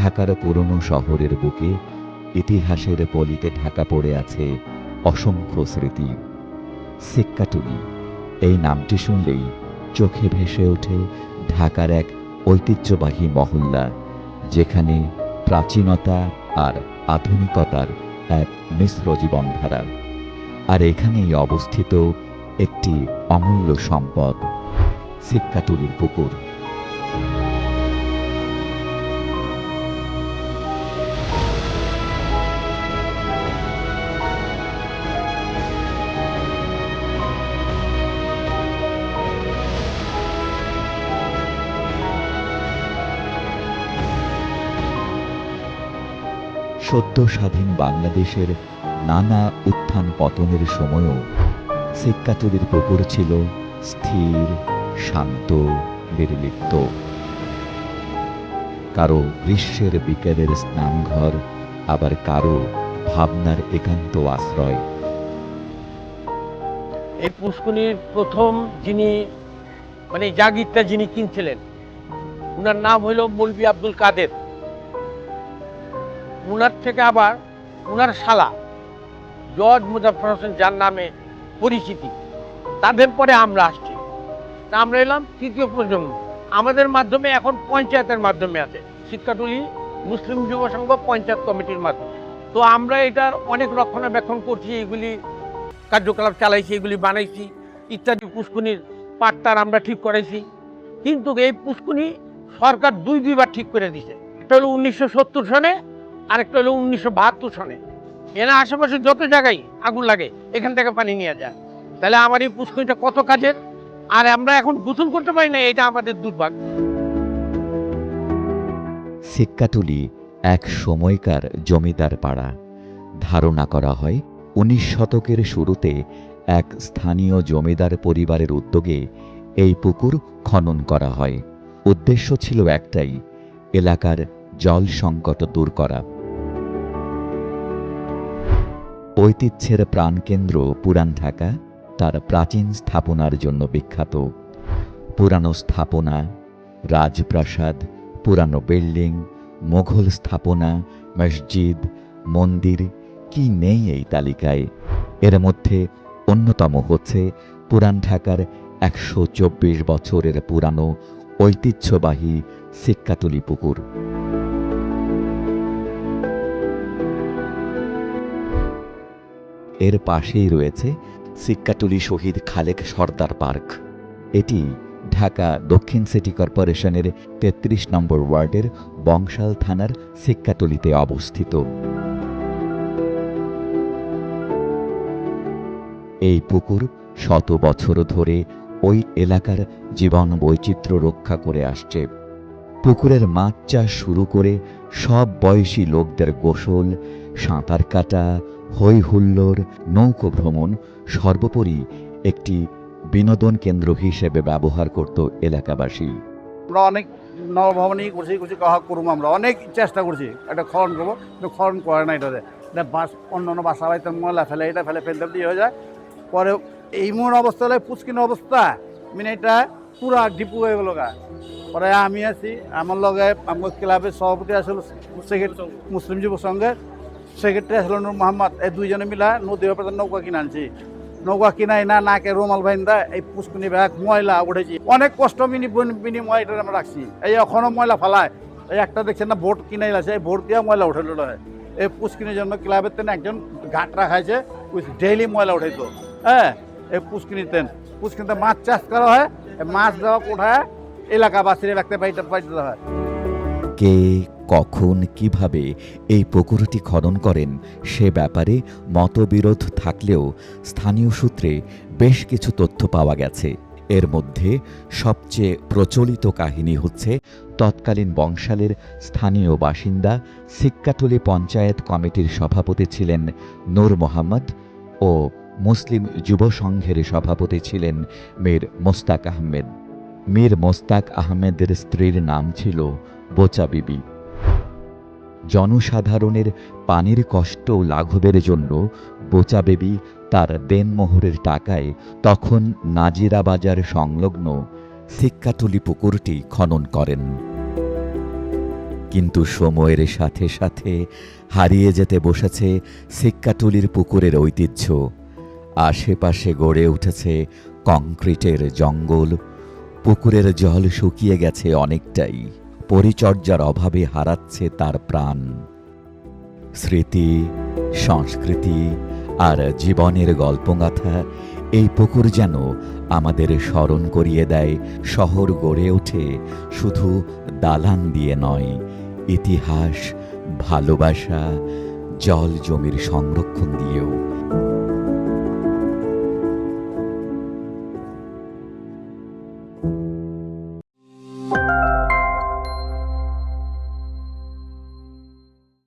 ঢাকার পুরনো শহরের বুকে ইতিহাসের পলিতে ঢাকা পড়ে আছে অসংখ্য স্মৃতি। সিক্কাটুলি এই নামটি শুনলেই চোখে ভেসে ওঠে ঢাকার এক ঐতিহ্যবাহী মহল্লা, যেখানে প্রাচীনতা আর আধুনিকতার এক মিশ্র জীবনধারা। আর এখানেই অবস্থিত একটি অমূল্য সম্পদ সিক্কাটুলির পুকুর। সদ্য স্বাধীন বাংলাদেশের নানা উত্থান পতনের সময়ও সিক্কাতুলির পুকুর ছিল স্থির, শান্ত, নির্লিপ্ত। কারও গ্রীষ্মের বিকেলের স্নানঘর, আবার কারও ভাবনার একান্ত আশ্রয়। এই পুষ্কুনির প্রথম যিনি মানে জাগিরটা যিনি কিনছিলেন, উনার নাম হইল মৌলবী আব্দুল কাদের। উনার থেকে আবার উনার শালা, জজ মুজাফর হোসেন যার নামে পরিচিতি, তাদের পরে আমরা আসছি। তা আমরা এলাম তৃতীয় প্রজন্ম আমাদের মাধ্যমে এখন পঞ্চায়েতের মাধ্যমে আছে। শিক্ষাটুলি মুসলিম যুব সংঘ পঞ্চায়েত কমিটির মাধ্যমে। তো আমরা এটার অনেক রক্ষণাবেক্ষণ করছি, এগুলি কার্যকলাপ চালাইছি, এগুলি বানাইছি, ইত্যাদি পুষ্কুনির পাট্টার আমরা ঠিক করাইছি। কিন্তু এই পুষ্কুনি সরকার দুই দুইবার ঠিক করে দিছে। একটা হলো উনিশশো সত্তর সনে আরেকটা হলো উনিশশো বাহাত্তর সনে। এনা আশেপাশে যত জায়গায় আগুন লাগে, এখান থেকে পানি নিয়ে যায়। তাহলে আমার এই পুষ্কুনিটা কত কাজের? আর আমরা এখন গোসল করতে পারি না এটা আমাদের দুর্ভাগ্য। সিক্কাটুলি এক সময়কার জমিদার পাড়া। ধারণা করা হয়, উনিশ শতকের শুরুতে এক স্থানীয় জমিদার পরিবারের উদ্যোগে এই পুকুর খনন করা হয়। উদ্দেশ্য ছিল একটাই, এলাকার জল সংকট দূর করা। ঐতিহ্যের প্রাণকেন্দ্র পুরান ঢাকা, তার প্রাচীন স্থাপনার জন্য বিখ্যাত। পুরানো স্থাপনা, রাজপ্রাসাদ, পুরানো বিল্ডিং, মোঘল স্থাপনা, মসজিদ, মন্দির, কি নেই এই তালিকায়? এর মধ্যে অন্যতম হচ্ছে পুরান ঢাকার একশো চব্বিশ বছরের পুরানো ঐতিহ্যবাহী সিক্কাতুলি পুকুর। এর পাশেই রয়েছে সিক্কাটুলি শহীদ খালেক সর্দার পার্ক। এটি ঢাকা দক্ষিণ সিটি কর্পোরেশনের তেত্রিশ নম্বর ওয়ার্ডের বংশাল থানার সিক্কাটুলিতে অবস্থিত। এই পুকুর শত বছর ধরে ওই এলাকার জীবন বৈচিত্র্য রক্ষা করে আসছে। পুকুরের মাছ চাষ শুরু করে সব বয়সী লোকদের গোসল, সাঁতার কাটা হই হুল্লোড় নৌকো ভ্রমণ সর্বোপরি একটি বিনোদন কেন্দ্র হিসেবে ব্যবহার করত এলাকাবাসী। আমরা অনেক নবভবনই করছি করছি কাহা করুম আমরা। অনেক চেষ্টা করছি। একটা খনন করব, কিন্তু খনন করে না এটাতে এটা বাস অন্য অন্য বাসা বাড়িতে ময়লা ফেলে, এটা ফেলে ফেলতে দিয়ে হয়ে যায়। পরে এই মন অবস্থা হলে পুচকিন অবস্থা। মানে এটা পুরা ডিপু হয়ে গেল গা। পরে আমি আছি, আমার লগে আমার ক্লাবের সভাপতি আসলে সেক্রেটারি মুসলিম যুব সংঘের। সেক্রেটারি আসলে নূর মোহাম্মদ। এই দুইজনে মিলা নদীর ব্যাপারে নৌকা কিনে আনছি। নৌকা কিনাই না নাকে রুমাল বাইন্দা এই পুষ্কুনি ব্যাগ ময়লা উঠেছি অনেক কষ্ট মিনি বিনিময় এটা আমরা রাখছি এই এখনও ময়লা ফালায় এই একটা দেখছেন না ভোট কিনাই আছে এই ভোট দিয়া ময়লা উঠে লড়ে এই পুষ্কিনের জন্য ক্লাবের তেন একজন ঘাট রাখাইছে ডেইলি ময়লা উঠাইতো হ্যাঁ এই পুষ্কিনিতেন পুষ্কিনিতে মাছ চাষ করা হয়। মাছ দেওয়া কোঠায় এলাকাবাসীরা রাখতে পাইতে পাইতে হয়। কে কখন, কীভাবে এই পুকুরটি খনন করেন সে ব্যাপারে মতবিরোধ থাকলেও স্থানীয় সূত্রে বেশ কিছু তথ্য পাওয়া গেছে। এর মধ্যে সবচেয়ে প্রচলিত কাহিনী হচ্ছে, তৎকালীন বংশালের স্থানীয় বাসিন্দা সিক্কাটুলি পঞ্চায়েত কমিটির সভাপতি ছিলেন নূর মোহাম্মদ ও মুসলিম যুব সংঘের সভাপতি ছিলেন মীর মোস্তাক আহমেদ। মীর মোস্তাক আহমেদের স্ত্রীর নাম ছিল বোচা বিবি। জনসাধারণের পানির কষ্ট লাঘবের জন্য বোচা বেবি তার দেনমোহরের টাকায় তখন নাজিরা বাজার সংলগ্ন সিক্কাটুলি পুকুরটি খনন করেন। কিন্তু সময়ের সাথে সাথে হারিয়ে যেতে বসেছে সিক্কাটুলির পুকুরের ঐতিহ্য। আশেপাশে গড়ে উঠেছে কংক্রিটের জঙ্গল। পুকুরের জল শুকিয়ে গেছে অনেকটাই। পরিচর্যার অভাবে হারাচ্ছে তার প্রাণ। স্মৃতি, সংস্কৃতি আর জীবনের গল্পগাথা এই পুকুর যেন আমাদের স্মরণ করিয়ে দেয়, শহর গড়ে ওঠে শুধু দালান দিয়ে নয়, ইতিহাস, ভালোবাসা, জল জমির সংরক্ষণ দিয়েও।